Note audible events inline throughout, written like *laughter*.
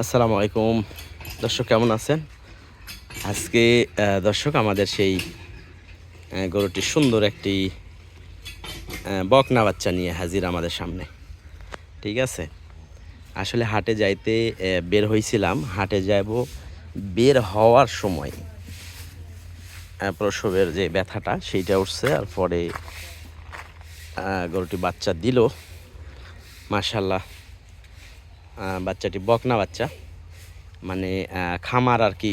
আসসালামু আলাইকুম দর্শক কেমন আছেন? আজকে দর্শক, আমাদের সেই গরুটি সুন্দর একটি বকনা বাচ্চা নিয়ে হাজির আমাদের সামনে। ঠিক আছে? আসলে হাটে যাইতে বের হয়েছিলাম হাটে যাব বের হওয়ার সময় প্রসবের যে ব্যথাটা, সেইটা উঠছে। আর পরে গরুটি বাচ্চা দিল। মাশাল্লাহ বাচ্চাটি বকনা বাচ্চা। মানে খামার আর কি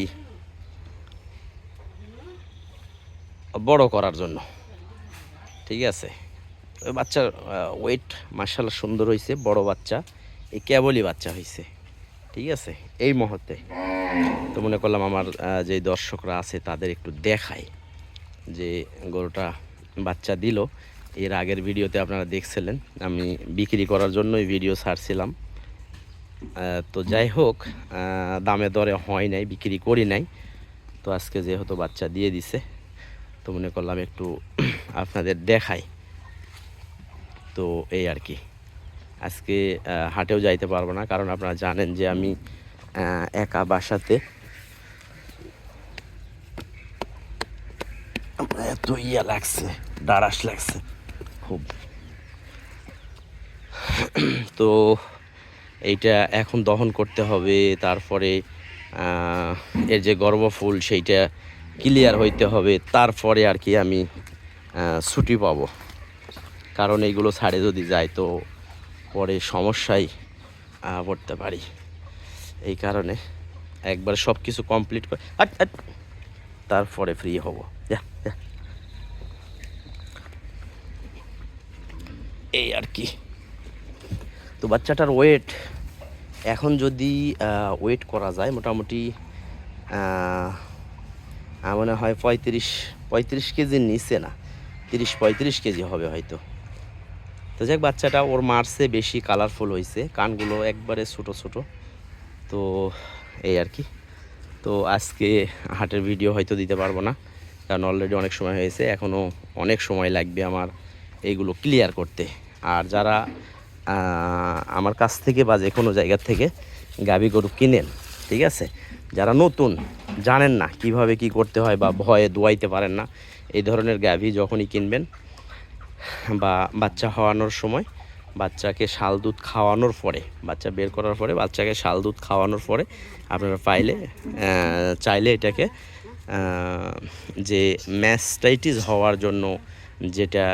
বড় করার জন্য। ঠিক আছে? বাচ্চার ওয়েট মার্শাল্লাহ সুন্দর হয়েছে বড় বাচ্চা। এই কেবলই বাচ্চা হয়েছে ঠিক আছে? এই মুহূর্তে তো মনে করলাম আমার যে দর্শকরা আছে তাদের একটু দেখাই যে গরুটা বাচ্চা দিল। এর আগের ভিডিওতে আপনারা দেখছিলেন, আমি বিক্রি করার জন্যই ভিডিও ছাড়ছিলাম। তো যাই হোক দামে দরে হয় নাই, বিক্রি করি নাই। তো আজকে যেহেতু বাচ্চা দিয়ে দিছে, তো মনে করলাম একটু *clears throat* আপনাদের দেখাই। তো এই আর কি। আজকে হাটেও যাইতে পারব না, কারণ আপনারা জানেন যে আমি একা বাসাতে এত ইয়া লাগছে দাঁড়াস লাগছে। খুব। *clears throat* তো এইটা এখন দহন করতে হবে, তারপরে এর যে গর্ভফুল সেইটা ক্লিয়ার হইতে হবে, তারপরে আর কি আমি ছুটি পাবো। কারণ এইগুলো ছাড়ে যদি যায় তো পরে সমস্যায় পড়তে পারি। এই কারণে একবার সব কিছু কমপ্লিট করে তারপরে ফ্রি হব। যা যা। এই আর কি। তো বাচ্চাটার ওয়েট এখন যদি ওয়েট করা যায় মোটামুটি মনে হয় পঁয়ত্রিশ পঁয়ত্রিশ কেজির নিচে না, তিরিশ, পঁয়ত্রিশ কেজি হবে হয়তো। তো যাক, বাচ্চাটা ওর মার্সে বেশি কালারফুল হয়েছে কানগুলো একবারে ছোটো ছোটো। তো এই আর কি। তো আজকে হাটের ভিডিও হয়তো দিতে পারব না, কারণ অলরেডি অনেক সময় হয়েছে, এখনও অনেক সময় লাগবে আমার এইগুলো ক্লিয়ার করতে। আর যারা আমার কাছ থেকে বা যে কোনো জায়গার থেকে গাভী গরু কিনেন, ঠিক আছে? যারা নতুন, জানেন না কীভাবে কি করতে হয় বা ভয়ে দোয়াইতে পারেন না, এই ধরনের গাভি যখনই কিনবেন বা বাচ্চা হওয়ানোর সময়, বাচ্চাকে শাল দুধ খাওয়ানোর পরে, বাচ্চা বের করার পরে, বাচ্চাকে শাল দুধ খাওয়ানোর পরে আপনারা পাইলে চাইলে এটাকে যে ম্যাস্টাইটিস হওয়ার জন্য যেটা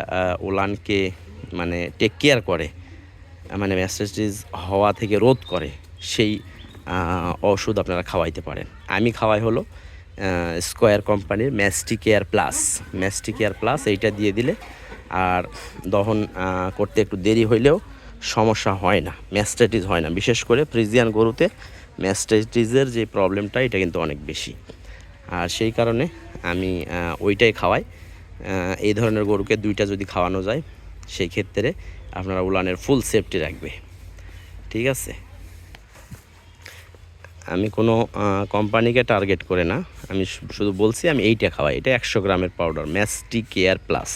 ওলানকে মানে টেক কেয়ার করে মানে ম্যাস্টাইটিস হওয়া থেকে রোধ করে, সেই ওষুধ আপনারা খাওয়াইতে পারেন। আমি খাওয়াই হলো স্কোয়ার কোম্পানির Mastey care plus Mastey care plus এইটা দিয়ে দিলে আর দহন করতে একটু দেরি হইলেও সমস্যা হয় না ম্যাস্টাইটিস হয় না। বিশেষ করে ফ্রিজিয়ান গরুতে ম্যাস্টাইটিসের যে প্রবলেমটা এটা কিন্তু অনেক বেশি। আর সেই কারণে আমি ওইটাই খাওয়াই। এই ধরনের গরুকে দুইটা যদি খাওয়ানো যায় সেই ক্ষেত্রে আপনারা উলানের ফুল সেফটি রাখবে। ঠিক আছে? আমি কোনো কোম্পানিকে টার্গেট করে না। আমি শুধু বলছি আমি এইটা খাওয়াই। এটা একশো গ্রামের পাউডার ম্যাস্টি কেয়ার প্লাস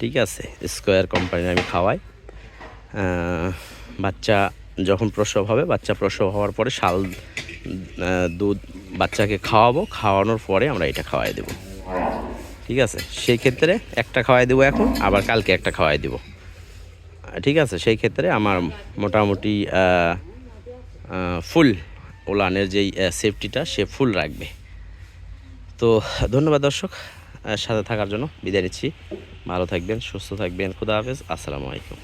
ঠিক আছে? স্কোয়ার কোম্পানির আমি খাওয়াই। বাচ্চা যখন প্রসব হবে, বাচ্চা প্রসব হওয়ার পরে শাল দুধ বাচ্চাকে খাওয়াবো। খাওয়ানোর পরে আমরা এটা খাওয়াই দেবো। ঠিক আছে? সেই ক্ষেত্রে একটা খাওয়াই দেবো এখন, আবার কালকে একটা খাওয়াই দেবো। ঠিক আছে? সেই ক্ষেত্রে আমার মোটামুটি ফুল ওলানের যেই সেফটিটা সে ফুল রাখবে। তো ধন্যবাদ দর্শক সাথে থাকার জন্য বিদায় নিচ্ছি। ভালো থাকবেন, সুস্থ থাকবেন, খুদা হাফেজ, আসসালামু আলাইকুম।